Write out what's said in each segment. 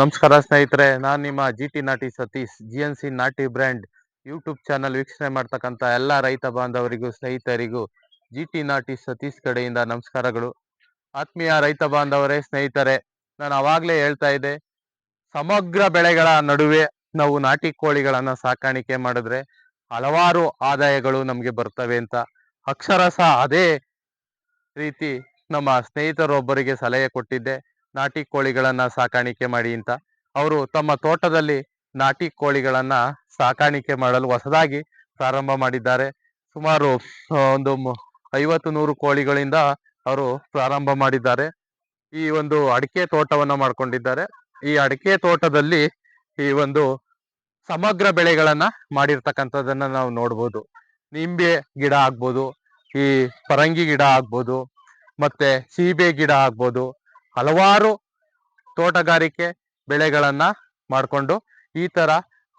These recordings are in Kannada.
ನಮಸ್ಕಾರ ಸ್ನೇಹಿತರೆ, ನಾನು ನಿಮ್ಮ G T Nati Satish, G N C Nati brand YouTube channel ವೀಕ್ಷಣೆ ಮಾಡ್ತಕ್ಕಂಥ ಎಲ್ಲ ರೈತ ಬಾಂಧವರಿಗೂ, ಸ್ನೇಹಿತರಿಗೂ ಜಿ ಟಿ ನಾಟಿ ಸತೀಶ್ ಕಡೆಯಿಂದ ನಮಸ್ಕಾರಗಳು. ಆತ್ಮೀಯ ರೈತ ಬಾಂಧವರೇ, ಸ್ನೇಹಿತರೆ, ನಾನು ಅವಾಗಲೇ ಹೇಳ್ತಾ ಇದ್ದೆ, ಸಮಗ್ರ ಬೆಳೆಗಳ ನಡುವೆ ನಾವು ನಾಟಿ ಕೋಳಿಗಳನ್ನ ಸಾಕಾಣಿಕೆ ಮಾಡಿದ್ರೆ ಹಲವಾರು ಆದಾಯಗಳು ನಮಗೆ ಬರ್ತವೆ ಅಂತ. ಅಕ್ಷರಸ ಅದೇ ರೀತಿ ನಮ್ಮ ಸ್ನೇಹಿತರೊಬ್ಬರಿಗೆ ಸಲಹೆ ಕೊಟ್ಟಿದ್ದೆ. ನಾಟಿ ಕೋಳಿಗಳನ್ನ ಸಾಕಾಣಿಕೆ ಮಾಡಿ ಅಂತ. ಅವರು ತಮ್ಮ ತೋಟದಲ್ಲಿ ನಾಟಿ ಕೋಳಿಗಳನ್ನ ಸಾಕಾಣಿಕೆ ಮಾಡಲು ಹೊಸದಾಗಿ ಪ್ರಾರಂಭ ಮಾಡಿದ್ದಾರೆ. ಸುಮಾರು ಒಂದು ಐವತ್ತು ನೂರು ಕೋಳಿಗಳಿಂದ ಅವರು ಪ್ರಾರಂಭ ಮಾಡಿದ್ದಾರೆ. ಈ ಒಂದು ಅಡಿಕೆ ತೋಟವನ್ನ ಮಾಡ್ಕೊಂಡಿದ್ದಾರೆ. ಈ ಅಡಿಕೆ ತೋಟದಲ್ಲಿ ಈ ಒಂದು ಸಮಗ್ರ ಬೆಳೆಗಳನ್ನ ಮಾಡಿರ್ತಕ್ಕಂಥದ್ದನ್ನ ನಾವು ನೋಡ್ಬೋದು. ನಿಂಬೆ ಗಿಡ ಆಗ್ಬೋದು, ಈ ಪರಂಗಿ ಗಿಡ ಆಗ್ಬೋದು, ಮತ್ತೆ ಸೀಬೆ ಗಿಡ ಆಗ್ಬೋದು ಹಲವಾರು ತೋಟಗಾರಿಕೆ ಬೆಳೆಗಳನ್ನ ಮಾಡಿಕೊಂಡು ಈ ತರ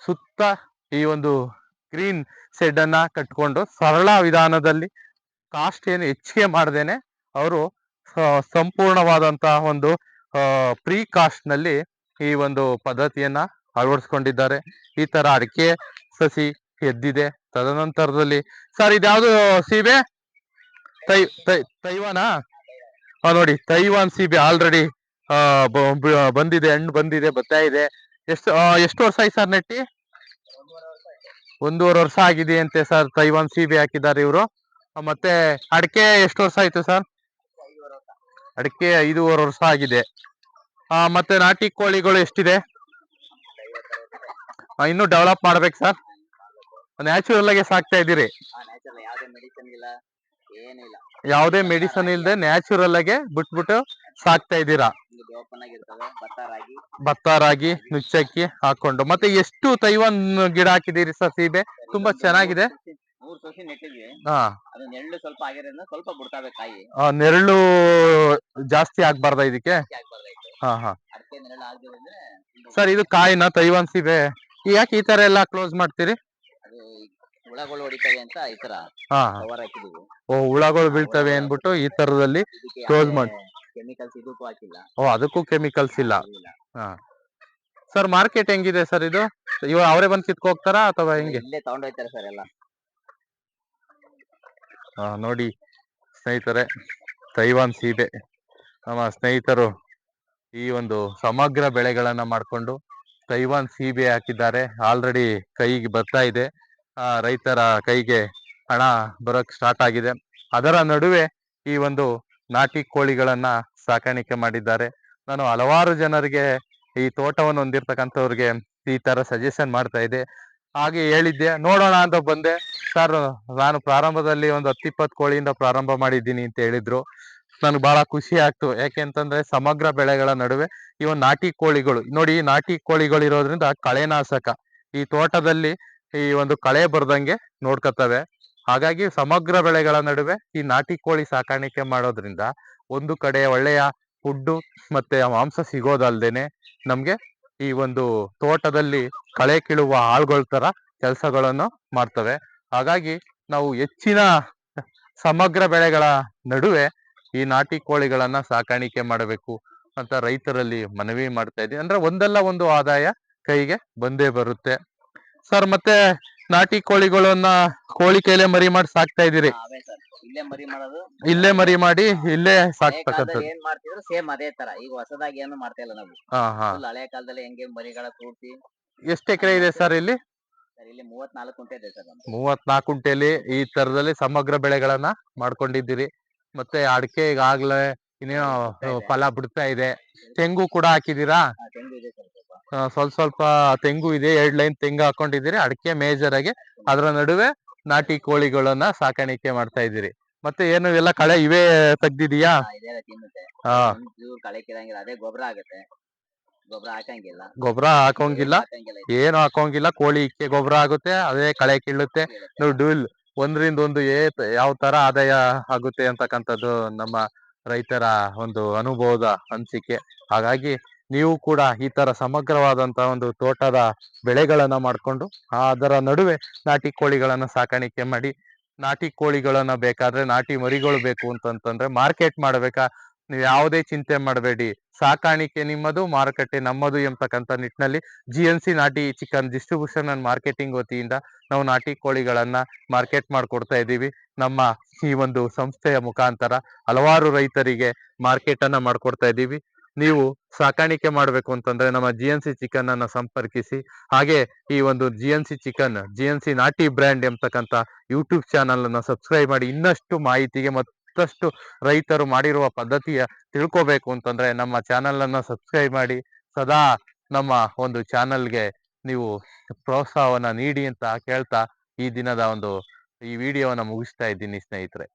ಸುತ್ತ ಈ ಒಂದು ಗ್ರೀನ್ ಶೆಡ್ ಅನ್ನ ಕಟ್ಕೊಂಡು ಸರಳ ವಿಧಾನದಲ್ಲಿ ಕಾಸ್ಟ್ ಏನು ಹೆಚ್ಚಿಗೆ ಮಾಡ್ದೇನೆ ಅವರು ಸಂಪೂರ್ಣವಾದಂತಹ ಒಂದು ಪ್ರೀ ಕಾಸ್ಟ್ನಲ್ಲಿ ಈ ಒಂದು ಪದ್ಧತಿಯನ್ನ ಅಳವಡಿಸ್ಕೊಂಡಿದ್ದಾರೆ. ಈ ತರ ಅಡಿಕೆ ಸಸಿ ಎದ್ದಿದೆ. ತದನಂತರದಲ್ಲಿ, ಸರ್ ಇದ್ಯಾವುದು ಸೀಬೆ? ತೈ ತೈ, ತೈವಾನಾ? ನೋಡಿ ತೈವಾನ್ ಸೀಬೆ ಆಲ್ರೆಡಿ ಬಂದಿದೆ, ಹಣ್ಣು ಬಂದಿದೆ ಬರ್ತಾ ಇದೆ. ಎಷ್ಟು ಎಷ್ಟು ವರ್ಷ ಆಯ್ತು ಸರ್ ನೆಟ್ಟಿ? ಒಂದೂವರೆ ವರ್ಷ ಆಗಿದೆ ಅಂತೆ ಸರ್ ತೈವಾನ್ ಸೀಬೆ ಹಾಕಿದ್ದಾರೆ ಇವರು. ಮತ್ತೆ ಅಡಿಕೆ ಎಷ್ಟು ವರ್ಷ ಆಯ್ತು ಸರ್? ಅಡಿಕೆ ಐದೂವರೆ ವರ್ಷ ಆಗಿದೆ. ಮತ್ತೆ ನಾಟಿ ಕೋಳಿಗಳು ಎಷ್ಟಿದೆ? ಇನ್ನೂ ಡೆವಲಪ್ ಮಾಡ್ಬೇಕು ಸರ್. ನ್ಯಾಚುರಲ್ ಆಗಿ ಸಾಕ್ತಾ ಇದ್ದೀರಿ. ಏನಿಲ್ಲ ಯಾವುದೇ ಮೆಡಿಸನ್ ಇಲ್ಲದೆ ನ್ಯಾಚುರಲ್ ಆಗಿ ಬಿಟ್ಬಿಟ್ಟು ಸಾಕ್ತಾ ಇದ್ದೀರಾ? ಭತ್ತ ರಾಗಿ. ನುಚ್ಚಕ್ಕಿ ಹಾಕೊಂಡು ಮತ್ತೆ ಎಷ್ಟು ತೈವಾನ್ ಗಿಡ ಹಾಕಿದೀರಿ ಸರ್ ಸೀಬೆ? ತುಂಬಾ ಚೆನ್ನಾಗಿದೆ. ನೆರಳು ಜಾಸ್ತಿ ಆಗ್ಬಾರ್ದ ಇದಕ್ಕೆ? ಹಾ ಹಾ. ಸರ್ ಇದು ಕಾಯಿನ ತೈವಾನ್ ಸೀಬೆ? ಯಾಕೆ ಈ ತರ ಎಲ್ಲ ಕ್ಲೋಸ್ ಮಾಡ್ತೀರಿ? ಹುಳಗಳು ಹೊಡಿತವೆ ಅಂತ ಈ ತರ ಹಾ. ಕವರ್ ಹಾಕಿದೀವಿ. ಓ ಹುಳಗಳು ಬೀಳ್ತವೆ ಅನ್ಬಿಟ್ಟು ಈ ತರದಲ್ಲಿ ಕ್ಲೋಸ್ Close ಮಾಡಿ. ಕೆಮಿಕಲ್ಸ್ ಇದಕ್ಕೂ ಹಾಕಿಲ್ಲ. ಓ ಅದಕ್ಕೂ ಕೆಮಿಕಲ್ಸ್ ಇಲ್ಲ. ಇಲ್ಲ. ಸರ್ ಮಾರ್ಕೆಟ್ ಹೆಂಗಿದೆ ಸರ್ ಇದು? ಇವಾಗ ಅವರೇ ಬಂದು ಕಿತ್ಕೊ ಹೋಗ್ತಾರಾ ಅಥವಾ ಹೆಂಗೆ? ಇಲ್ಲೇ ತಗೊಂಡೋಗ್ತಾರೆ ಸರ್ ಎಲ್ಲ. ಆ, ನೋಡಿ ಸ್ನೇಹಿತರೆ ತೈವಾನ್ ಸೀಬೆ ನಮ್ಮ ಸ್ನೇಹಿತರು ಈ ಒಂದು ಸಮಗ್ರ ಬೆಳೆಗಳನ್ನ ಮಾಡ್ಕೊಂಡು ತೈವಾನ್ ಸೀಬೆ ಹಾಕಿದ್ದಾರೆ. ಆಲ್ರೆಡಿ ಕೈಗೆ ಬರ್ತಾ ಇದೆ. ರೈತರ ಕೈಗೆ ಹಣ ಬರೋಕ್ ಸ್ಟಾರ್ಟ್ ಆಗಿದೆ. ಅದರ ನಡುವೆ ಈ ಒಂದು ನಾಟಿ ಕೋಳಿಗಳನ್ನ ಸಾಕಾಣಿಕೆ ಮಾಡಿದ್ದಾರೆ. ನಾನು ಹಲವಾರು ಜನರಿಗೆ ಈ ತೋಟವನ್ನು ಹೊಂದಿರ್ತಕ್ಕಂಥವ್ರಿಗೆ ಈ ತರ ಸಜೆಷನ್ ಮಾಡ್ತಾ ಇದ್ದೆ. ಹಾಗೆ ಹೇಳಿದ್ದೆ, ನೋಡೋಣ ಅಂತ ಬಂದೆ. ಸರ್ ನಾನು ಪ್ರಾರಂಭದಲ್ಲಿ ಒಂದು ಹತ್ತಿಪ್ಪತ್ತು ಕೋಳಿಯಿಂದ ಪ್ರಾರಂಭ ಮಾಡಿದ್ದೀನಿ ಅಂತ ಹೇಳಿದ್ರು. ನನಗೆ ಬಹಳ ಖುಷಿ ಆಗ್ತು. ಯಾಕೆ ಅಂತಂದ್ರೆ ಸಮಗ್ರ ಬೆಳೆಗಳ ನಡುವೆ ಈ ಒಂದು ನಾಟಿ ಕೋಳಿಗಳು, ನೋಡಿ ನಾಟಿ ಕೋಳಿಗಳು ಇರೋದ್ರಿಂದ ಕಳೆನಾಶಕ ಈ ತೋಟದಲ್ಲಿ ಈ ಒಂದು ಕಳೆ ಬರ್ದಂಗೆ ನೋಡ್ಕೊತವೆ. ಹಾಗಾಗಿ ಸಮಗ್ರ ಬೆಳೆಗಳ ನಡುವೆ ಈ ನಾಟಿ ಕೋಳಿ ಸಾಕಾಣಿಕೆ ಮಾಡೋದ್ರಿಂದ ಒಂದು ಕಡೆ ಒಳ್ಳೆಯ ಫುಡ್ಡು ಮತ್ತೆ ಮಾಂಸ ಸಿಗೋದಲ್ದೇನೆ ನಮ್ಗೆ ಈ ಒಂದು ತೋಟದಲ್ಲಿ ಕಳೆ ಕೀಳುವ ಆಳ್ಗಳ ತರ ಕೆಲಸಗಳನ್ನು ಮಾಡ್ತವೆ. ಹಾಗಾಗಿ ನಾವು ಹೆಚ್ಚಿನ ಸಮಗ್ರ ಬೆಳೆಗಳ ನಡುವೆ ಈ ನಾಟಿ ಕೋಳಿಗಳನ್ನ ಸಾಕಾಣಿಕೆ ಮಾಡಬೇಕು ಅಂತ ರೈತರಲ್ಲಿ ಮನವಿ ಮಾಡ್ತಾ ಇದ್ದೀನಿ. ಅಂದ್ರೆ ಒಂದಲ್ಲ ಒಂದು ಆದಾಯ ಕೈಗೆ ಬಂದೇ ಬರುತ್ತೆ. ಸರ್ ಮತ್ತೆ ನಾಟಿ ಕೋಳಿಗಳನ್ನ ಕೋಳಿ ಕೈಲೆ ಮರಿ ಮಾಡಿ ಸಾಕ್ತಾ ಇದೀರಿ ಅವೇ ಸರ್. ಇಲ್ಲೇ ಮರಿ ಮಾಡೋದು. ಇಲ್ಲೇ ಮರಿ ಮಾಡಿ ಇಲ್ಲೇ ಹಳೆ ಸಾಕ್ತಕ್ಕಂಥದ್ದು. ಕಾಲದಲ್ಲಿ ಏನ್ ಮಾಡ್ತಿದ್ರು ಸೇಮ್ ಅದೇ ತರ. ಈಗ ಹೊಸದಾಗಿ ಏನು ಮಾಡ್ತಾ ಇಲ್ಲ ನಾವು. ಹಾ ಹಾ. ಹಳೆ ಕಾಲದಲ್ಲಿ ಹೆಂಗೆ ಮರಿಗಳ ಕೂರ್ಸಿ ಎಷ್ಟು ಎಕರೆ ಇದೆ ಸರ್ ಇಲ್ಲಿ? ಸರ್ ಇಲ್ಲಿ ಮೂವತ್ನಾಲ್ಕು ಕುಂಟೆ ಇದೆ ಸರ್ ನಮ್ದು. ಮೂವತ್ನಾಲ್ಕು ಕುಂಟೆಲಿ ಈ ತರದಲ್ಲಿ ಸಮಗ್ರ ಬೆಳೆಗಳನ್ನ ಮಾಡ್ಕೊಂಡಿದ್ದೀರಿ. ಮತ್ತೆ ಅಡಿಕೆ ಈಗಾಗ್ಲೇ ಇನ್ನೇನು ಫಲ ಬಿಡ್ತಾ ಇದೆ. ತೆಂಗು ಕೂಡ ಹಾಕಿದೀರಾ ತೆಂಗು ಇದೆ ಸರ್. ಸ್ವಲ್ಪ ಸ್ವಲ್ಪ ತೆಂಗು ಇದೆ ಎರಡ್ ಲೈನ್ ತೆಂಗು ಹಾಕೊಂಡಿದ್ದೀರಿ ಅಡಿಕೆ ಮೇಜರ್ ಆಗಿ ಅದರ ನಡುವೆ ನಾಟಿ ಕೋಳಿಗಳನ್ನ ಸಾಕಾಣಿಕೆ ಮಾಡ್ತಾ ಇದ್ದೀರಿ. ಮತ್ತೆ ಏನು ಎಲ್ಲ ಕಳೆ ಇವೇ ತೆಗ್ದಿದೀಯಾ? ಹಾ, ಅದೇ ಗೊಬ್ಬರ ಆಗುತ್ತೆ. ಗೊಬ್ಬರ ಹಾಕಂಗಿಲ್ಲ. ಗೊಬ್ಬರ ಹಾಕೋಂಗಿಲ್ಲ ಏನು ಹಾಕೋಂಗಿಲ್ಲ ಕೋಳಿ ಇಕ್ಕೆ ಗೊಬ್ಬರ ಆಗುತ್ತೆ ಅದೇ ಕಳೆ ಕೀಳುತ್ತೆ ನೀವು ಡೂಲ್ ಒಂದ್ರಿಂದ ಒಂದು ಏ ಯಾವ ತರ ಆದಾಯ ಆಗುತ್ತೆ ಅಂತಕ್ಕಂಥದ್ದು ನಮ್ಮ ರೈತರ ಒಂದು ಅನುಭವದ ಅನಿಸಿಕೆ ಹಾಗಾಗಿ ನೀವು ಕೂಡ ಈ ತರ ಸಮಗ್ರವಾದಂತ ಒಂದು ತೋಟದ ಬೆಳೆಗಳನ್ನ ಮಾಡ್ಕೊಂಡು, ಅದರ ನಡುವೆ ನಾಟಿ ಕೋಳಿಗಳನ್ನ ಸಾಕಾಣಿಕೆ ಮಾಡಿ, ನಾಟಿ ಕೋಳಿಗಳನ್ನ ಬೇಕಾದ್ರೆ ನಾಟಿ ಮರಿಗಳು ಬೇಕು ಅಂತಂತಂದ್ರೆ ಮಾರ್ಕೆಟ್ ಮಾಡ್ಬೇಕಾ? ನೀವು ಯಾವುದೇ ಚಿಂತೆ ಮಾಡಬೇಡಿ. ಸಾಕಾಣಿಕೆ ನಿಮ್ಮದು, ಮಾರುಕಟ್ಟೆ ನಮ್ಮದು ಎಂಬತಕ್ಕಂಥ ನಿಟ್ಟಿನಲ್ಲಿ G N C Nati chicken distribution and marketing ವತಿಯಿಂದ ನಾವು ನಾಟಿ ಕೋಳಿಗಳನ್ನ ಮಾರ್ಕೆಟ್ ಮಾಡಿಕೊಡ್ತಾ ಇದ್ದೀವಿ. ನಮ್ಮ ಈ ಒಂದು ಸಂಸ್ಥೆಯ ಮುಖಾಂತರ ಹಲವಾರು ರೈತರಿಗೆ ಮಾರ್ಕೆಟ್ ಅನ್ನ ಮಾಡ್ಕೊಡ್ತಾ ಇದ್ದೀವಿ. ನೀವು ಸಾಕಾಣಿಕೆ ಮಾಡಬೇಕು ಅಂತಂದ್ರೆ ನಮ್ಮ ಜಿ ಎನ್ ಸಿ ಚಿಕನ್ ಅನ್ನ ಸಂಪರ್ಕಿಸಿ. ಹಾಗೆ ಈ ಒಂದು G N C chicken G N C Nati brand ಎಂಬತಕ್ಕಂಥ ಯೂಟ್ಯೂಬ್ ಚಾನಲ್ ಅನ್ನ ಸಬ್ಸ್ಕ್ರೈಬ್ ಮಾಡಿ ಇನ್ನಷ್ಟು ಮಾಹಿತಿಗೆ ಮತ್ತಷ್ಟು ರೈತರು ಮಾಡಿರುವ ಪದ್ಧತಿಯ ತಿಳ್ಕೋಬೇಕು ಅಂತಂದ್ರೆ ನಮ್ಮ ಚಾನಲ್ ಅನ್ನ ಸಬ್ಸ್ಕ್ರೈಬ್ ಮಾಡಿ. ಸದಾ ನಮ್ಮ ಒಂದು ಚಾನಲ್ಗೆ ನೀವು ಪ್ರೋತ್ಸಾಹವನ್ನ ನೀಡಿ ಅಂತ ಕೇಳ್ತಾ ಈ ದಿನದ ಒಂದು ಈ ವಿಡಿಯೋವನ್ನ ಮುಗಿಸ್ತಾ ಇದ್ದೀನಿ ಸ್ನೇಹಿತರೆ.